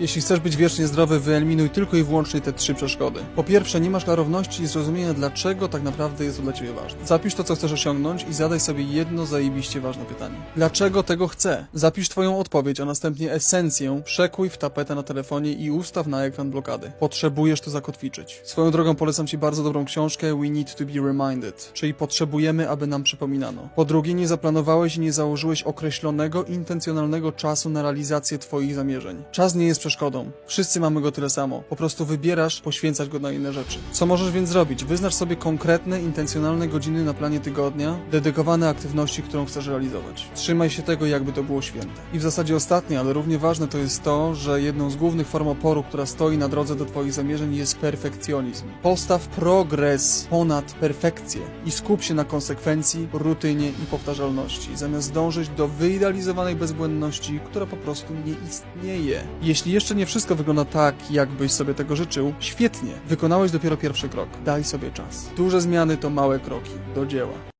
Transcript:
Jeśli chcesz być wiecznie zdrowy, wyeliminuj tylko i wyłącznie te trzy przeszkody. Po pierwsze, nie masz klarowności i zrozumienia, dlaczego tak naprawdę jest to dla ciebie ważne. Zapisz to, co chcesz osiągnąć i zadaj sobie jedno zajebiście ważne pytanie. Dlaczego tego chcę? Zapisz twoją odpowiedź, a następnie esencję przekój w tapetę na telefonie i ustaw na ekran blokady. Potrzebujesz to zakotwiczyć. Swoją drogą polecam ci bardzo dobrą książkę We Need to be Reminded, czyli potrzebujemy, aby nam przypominano. Po drugie, nie zaplanowałeś i nie założyłeś określonego, intencjonalnego czasu na realizację twoich zamierzeń. Czas nie jest przeszkodą. Wszyscy mamy go tyle samo. Po prostu wybierasz poświęcać go na inne rzeczy. Co możesz więc zrobić? Wyznacz sobie konkretne, intencjonalne godziny na planie tygodnia, dedykowane aktywności, którą chcesz realizować. Trzymaj się tego, jakby to było święte. I w zasadzie ostatnie, ale równie ważne to jest to, że jedną z głównych form oporu, która stoi na drodze do twoich zamierzeń jest perfekcjonizm. Postaw progres ponad perfekcję i skup się na konsekwencji, rutynie i powtarzalności, zamiast dążyć do wyidealizowanej bezbłędności, która po prostu nie istnieje. Jeśli jeszcze nie wszystko wygląda tak, jakbyś sobie tego życzył, świetnie, wykonałeś dopiero pierwszy krok. Daj sobie czas. Duże zmiany to małe kroki. Do dzieła.